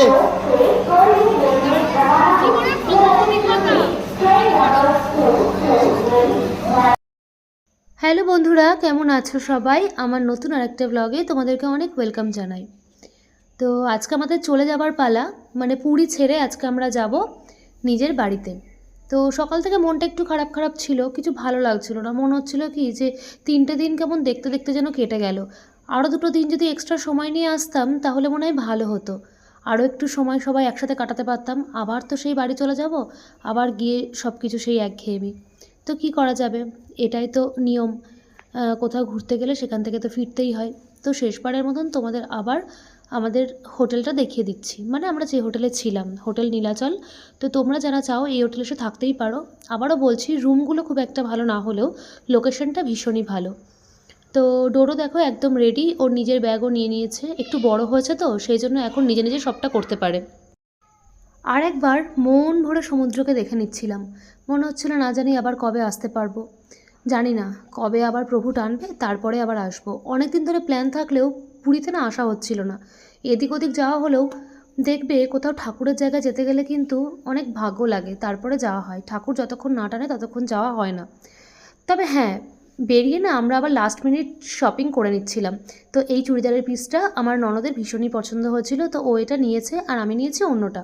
Hello বন্ধুরা, কেমন আছো সবাই? আমার নতুন আরেকটা ব্লগে তোমাদেরকে অনেক ওয়েলকাম জানাই। তো আজকে আমাদের চলে যাবার পালা মানে পুরী ছেড়ে আজকে আমরা যাব নিজের বাড়িতে। তো সকাল থেকে মনটা একটু খারাপ খারাপ ছিল, কিছু ভালো লাগছিল না। মনে হচ্ছিল কি যে তিনটে দিন কেমন দেখতে দেখতে যেন কেটে গেল। আরও দুটো দিন যদি এক্সট্রা সময় নিয়ে আসতাম, তাহলে মনে হয় ভালো হতো। আরও একটু সময় সবাই একসাথে কাটাতে পারতাম। আবার তো সেই বাড়ি চলে যাব, আবার গিয়ে সব কিছু সেই একঘেয়েমি তো কি করা যাবে? এটাই তো নিয়ম। কোথাও ঘুরতে গেলে সেখান থেকে তো ফিরতেই হয়। তো শেষবারের মতন তোমাদের আবার আমাদের হোটেলটা দেখিয়ে দিচ্ছি। মানে আমরা যে হোটেলে ছিলাম, হোটেল নীলাচল। তো তোমরা যারা চাও এই হোটেলে এসে থাকতেই পারো। আবারও বলছি রুমগুলো খুব একটা ভালো না হলেও লোকেশনটা ভীষণই ভালো। তো ডোরো দেখো একদম রেডি ওর নিজের ব্যাগও নিয়ে নিয়েছে। একটু বড় হয়েছে তো, সেই জন্য এখন নিজে নিজে সবটা করতে পারে। আর একবার মন ভরে সমুদ্রকে দেখে নিচ্ছিলাম। মনে হচ্ছিল না জানি আবার কবে আসতে পারব। জানি না, কবে আবার প্রভু টানবে, তারপরে আবার আসব। অনেক দিন ধরে প্ল্যান থাকলেও পুরীতে না আসা হচ্ছিল না। এদিক ওদিক যাওয়া হলেও দেখবে কোথাও ঠাকুরের জায়গায় যেতে গেলে কিন্তু অনেক ভাগ্য লাগে, তারপরে যাওয়া হয়। ঠাকুর যতক্ষণ না টানে ততক্ষণ যাওয়া হয় না। তবে হ্যাঁ বেরিয়ে না আমরা আবার লাস্ট মিনিট শপিং করে নিচ্ছিলাম। তো এই চুড়িদারের পিসটা আমার ননদের ভীষণই পছন্দ হয়েছিল, তো ও এটা নিয়েছে আর আমি নিয়েছি অন্যটা।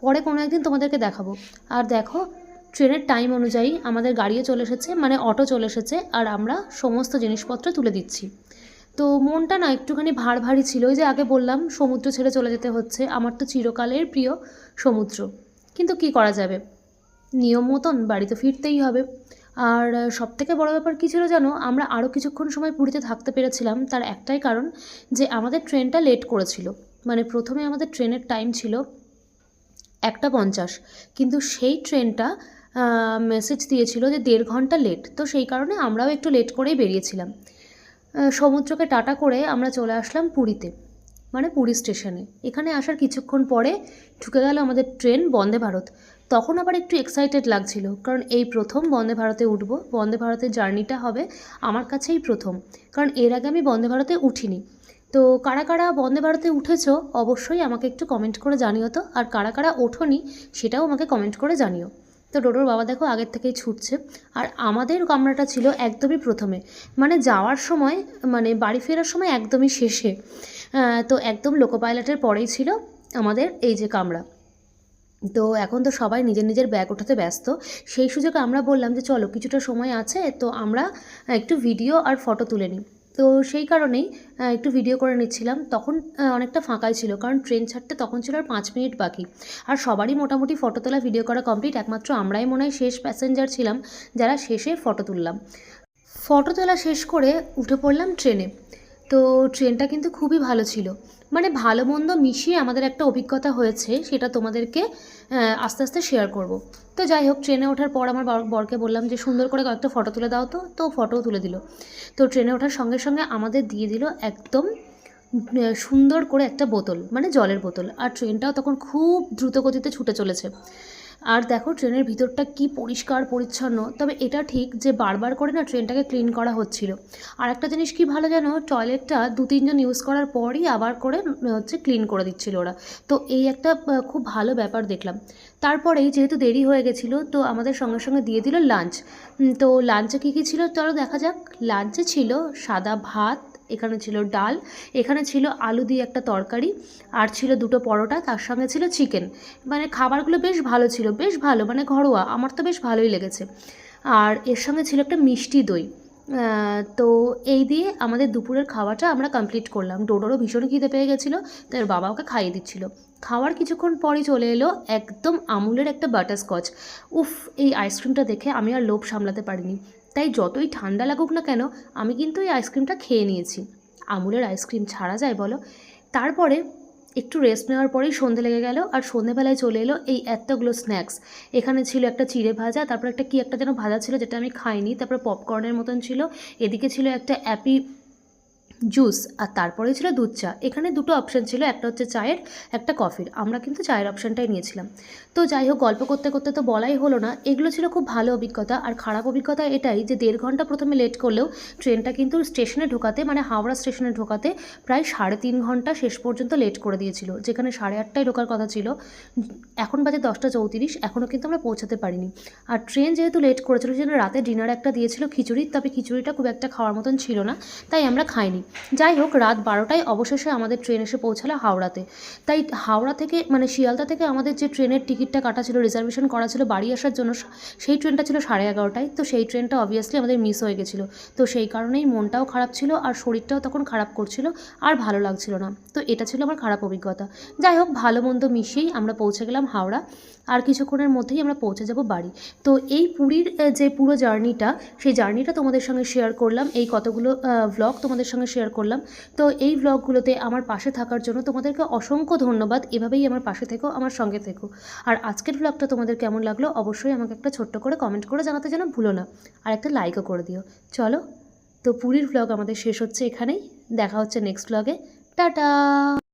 পরে কোনো একদিন তোমাদেরকে দেখাবো। আর দেখো, ট্রেনের টাইম অনুযায়ী আমাদের গাড়িও চলে এসেছে মানে অটো চলে এসেছে, আর আমরা সমস্ত জিনিসপত্র তুলে দিচ্ছি। তো মনটা না একটুখানি ভার ভারী ছিল, ওই যে আগে বললাম, সমুদ্র ছেড়ে চলে যেতে হচ্ছে। আমার তো চিরকালের প্রিয় সমুদ্র। কিন্তু কি করা যাবে? নিয়ম মতন বাড়িতে ফিরতেই হবে। আর সব থেকে বড় ব্যাপার কী ছিল জানো, আমরা আরও কিছুক্ষণ সময় পুরীতে থাকতে পেরেছিলাম, তার একটাই কারণ যে আমাদের ট্রেনটা লেট করেছিল। মানে প্রথমে আমাদের ট্রেনের টাইম ছিল একটা পঞ্চাশ, কিন্তু সেই ট্রেনটা মেসেজ দিয়েছিল যে দেড় ঘণ্টা লেট, তো সেই কারণে আমরাও একটু লেট করেই বেরিয়েছিলাম। সমুদ্রকে টাটা করে আমরা চলে আসলাম পুরীতে মানে পুরী স্টেশনে। এখানে আসার কিছুক্ষণ পরে ঢুকে গেল আমাদের ট্রেন বন্দে ভারত। তখন আবার একটু এক্সাইটেড লাগছিল, কারণ এই প্রথম বন্দে ভারতে উঠব, বন্দে ভারতের জার্নিটা হবে আমার কাছেই প্রথম, কারণ এর আগে আমি বন্দে ভারতে উঠিনি। তো কারা কারা বন্দে ভারতে উঠেছো, অবশ্যই আমাকে একটু কমেন্ট করে জানিও তো, আর কারা কারা ওঠোনি সেটাও আমাকে কমেন্ট করে জানিও। তো ডোডোর বাবা দেখো আগের থেকেই ছুটছে, আর আমাদের কামরাটা ছিল একদমই প্রথমে মানে যাওয়ার সময় মানে বাড়ি ফেরার সময় একদমই শেষে। তো একদম লোকো পাইলটের পরেই ছিল আমাদের এই যে কামরা। তো এখন তো সবাই নিজের নিজের ব্যাগ ওঠাতে ব্যস্ত। সেই সুযোগে আমরা বললাম যে চলো কিছুটা সময় আছে, তো আমরা একটু ভিডিও আর ফটো তুলে নিই। তো সেই কারণেই একটু ভিডিও করে নিচ্ছিলাম। তখন অনেকটা ফাঁকাই ছিল, কারণ ট্রেন ছাড়তে তখন ছিল আর পাঁচ মিনিট বাকি। আর সবারই মোটামুটি ফটো তোলা ভিডিও করা কমপ্লিট একমাত্র আমরাই মনে হয় শেষ প্যাসেঞ্জার ছিলাম, যারা শেষে ফটো তুললাম। ফটো তোলা শেষ করে উঠে পড়লাম ট্রেনে তো ট্রেনটা কিন্তু খুবই ভালো ছিল। মানে ভালো মন্দ মিশিয়ে আমাদের একটা অভিজ্ঞতা হয়েছে, সেটা তোমাদেরকে আস্তে আস্তে শেয়ার করব। তো যাই হোক ট্রেনে ওঠার পর আমার বর- বরকে বললাম যে, সুন্দর করে কয়েকটা ফটো তুলে দাও তো। তো ফটোও তুলে দিল। তো ট্রেনে ওঠার সঙ্গে সঙ্গে আমাদের দিয়ে দিল একদম সুন্দর করে একটা বোতল মানে জলের বোতল। আর ট্রেনটাও তখন খুব দ্রুত গতিতে ছুটে চলেছে। আর দেখো ট্রেনের ভিতরটা কি পরিষ্কার, পরিচ্ছন্ন। তবে এটা ঠিক যে বারবার করে না ট্রেনটাকে ক্লিন করা হচ্ছিল। আর একটা জিনিস কি ভালো জানো, টয়লেটটা দু তিনজন ইউজ করার পরই আবার করে হচ্ছে ক্লিন করে দিচ্ছিল ওরা। তো এই একটা খুব ভালো ব্যাপার দেখলাম। তারপরেই যেহেতু দেরি হয়ে গেছিল, তো আমাদের সঙ্গে সঙ্গে দিয়ে দিল লাঞ্চ। তো লাঞ্চে কী কী ছিল চলো দেখা যাক। লাঞ্চে ছিল সাদা ভাত এখানে ছিল ডাল, এখানে ছিল আলু দিয়ে একটা তরকারি, আর ছিল দুটো পরোটা, তার সঙ্গে ছিল চিকেন। মানে খাবারগুলো বেশ ভালো ছিল, বেশ ভালো মানে ঘরোয়া, আমার তো বেশ ভালোই লেগেছে। আর এর সঙ্গে ছিল একটা মিষ্টি দই। তো এই দিয়ে আমাদের দুপুরের খাওয়াটা আমরা কমপ্লিট করলাম। ডোডোরও ভীষণ খিদে পেয়ে গেছিল, তাই ওর বাবা ওকে খাইয়ে দিচ্ছিল। খাওয়ার কিছুক্ষণ পরই চলে এলো একদম আমুলের একটা বাটারস্কচ উফ, এই আইসক্রিমটা দেখে আমি আর লোভ সামলাতে পারিনি। তাই যতই ঠান্ডা লাগুক না কেন, আমি কিন্তু এই আইসক্রিমটা খেয়ে নিয়েছি। আমুলের আইসক্রিম ছাড়া যায় বলো। তারপরে একটু রেস্ট নেওয়ার পরেই সন্ধে লেগে গেল আর সন্ধেবেলায় চলে এলো এই এতগুলো স্ন্যাক্স এখানে ছিল একটা চিড়ে ভাজা, তারপর একটা কি একটা যেন ভাজা ছিল যেটা আমি খাইনি, তারপর পপকর্নের মতন ছিল। এদিকে ছিল একটা অ্যাপি জুস আর তারপরে ছিল দুধ চা। এখানে দুটো অপশান ছিল, একটা হচ্ছে চায়ের, একটা কফির। আমরা কিন্তু চায়ের অপশানটাই নিয়েছিলাম। তো যাই হোক, গল্প করতে করতে তো বলাই হলো না। এগুলো ছিল খুব ভালো অভিজ্ঞতা। আর খারাপ অভিজ্ঞতা এটাই যে দেড় ঘণ্টা প্রথমে লেট করলেও ট্রেনটা কিন্তু স্টেশনে ঢোকাতে মানে হাওড়া স্টেশনে ঢোকাতে প্রায় সাড়ে তিন ঘণ্টা শেষ পর্যন্ত লেট করে দিয়েছিল। যেখানে সাড়ে আটটায় ঢোকার কথা ছিল। এখন বাজে দশটা চৌত্রিশ এখনও কিন্তু আমরা পৌঁছাতে পারিনি। আর ট্রেন যেহেতু লেট করেছিল, সেজন্য রাতে ডিনার একটা দিয়েছিল খিচুড়ি। তবে খিচুড়িটা খুব একটা খাওয়ার মতন ছিল না। তাই আমরা খাইনি। যাই হোক, রাত বারোটায় অবশেষে আমাদের ট্রেন এসে পৌঁছালো হাওড়াতে। তাই হাওড়া থেকে মানে শিয়ালদা থেকে আমাদের যে ট্রেনের টিকিটটা কাটা ছিল, রিজার্ভেশন করা ছিল বাড়ি আসার জন্য, সেই ট্রেনটা ছিল সাড়ে এগারোটায়। তো সেই ট্রেনটা অবভিয়াসলি আমাদের মিস হয়ে গেছিল। তো সেই কারণেই মনটাও খারাপ ছিল আর শরীরটাও তখন খারাপ করছিল আর ভালো লাগছিল না। তো এটা ছিল আমার খারাপ অভিজ্ঞতা। যাই হোক, ভালো মন্দ মিশিয়েই আমরা পৌঁছে গেলাম হাওড়া। আর কিছুক্ষণের মধ্যেই আমরা পৌঁছে যাব বাড়ি। তো এই পুরীর যে পুরো জার্নিটা, সেই জার্নিটা তোমাদের সঙ্গে শেয়ার করলাম। এই কতগুলো ভ্লগ তোমাদের সঙ্গে শেয়ার করলাম। তো এই ব্লগগুলোতে আমার পাশে থাকার জন্য তোমাদেরকে অসংখ্য ধন্যবাদ। এভাবেই আমার পাশে থেকো, আমার সঙ্গে থেকো। আর আজকের ব্লগটা তোমাদের কেমন লাগল অবশ্যই আমাকে একটা ছোট্ট করে কমেন্ট করে জানাতে যেন ভুলো না। আর একটা লাইকও করে দিও। চলো, তো পুরীর ব্লগ আমাদের শেষ হচ্ছে এখানেই। দেখা হচ্ছে নেক্সট ব্লগে টাটা!